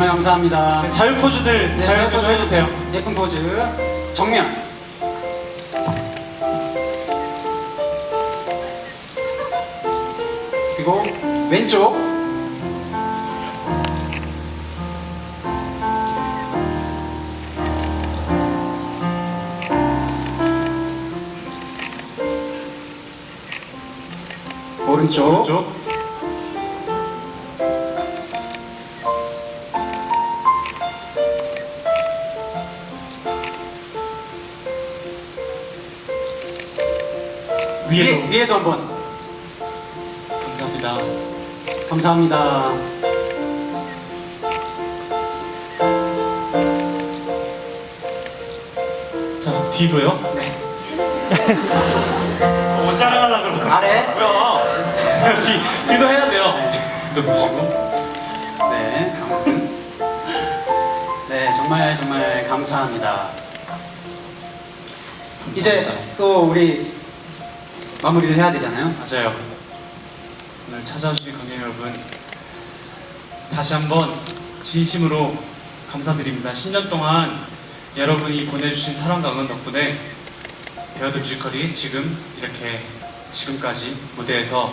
정말 감사합니다. 네, 자유 포즈들 네, 자유 포즈 해주세요. 예쁜 포즈. 정면. 그리고 왼쪽. 오른쪽. 쪽. 위에, 위에도 위에 도 한번. 감사합니다. 감사합니다. 자 뒤도요. 네. 뭐 자랑하려 그러고. 아래. 뭐야? 뒤 뒤도 해야 돼요. 뒤도 보시고. 네, 아무튼. 네, 정말 정말 감사합니다. 이제 또 우리 마무리를 해야 되잖아요. 맞아요. 오늘 찾아주신 관객 여러분 다시 한번 진심으로 감사드립니다. 10년 동안 여러분이 보내주신 사랑과 응원 덕분에 배우들 뮤지컬이 지금 이렇게 지금까지 무대에서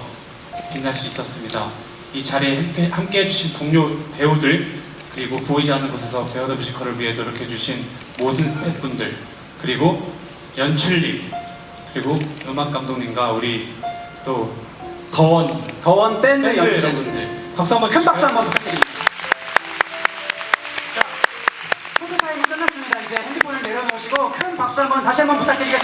빛날 수 있었습니다. 이 자리에 함께, 함께 해주신 동료 배우들 그리고 보이지 않는 곳에서 배우들 뮤지컬을 위해 노력해주신 모든 스태프분들 그리고 연출님 그리고 음악 감독님과 우리 또 더원 더원 밴드 밴드. 여러분들 박수 한번 큰 박수? 한번 부탁드립니다. 자, 포토타임은 끝났습니다. 이제 핸드폰을 내려놓으시고 큰 박수 한번 다시 한번 부탁드립니다.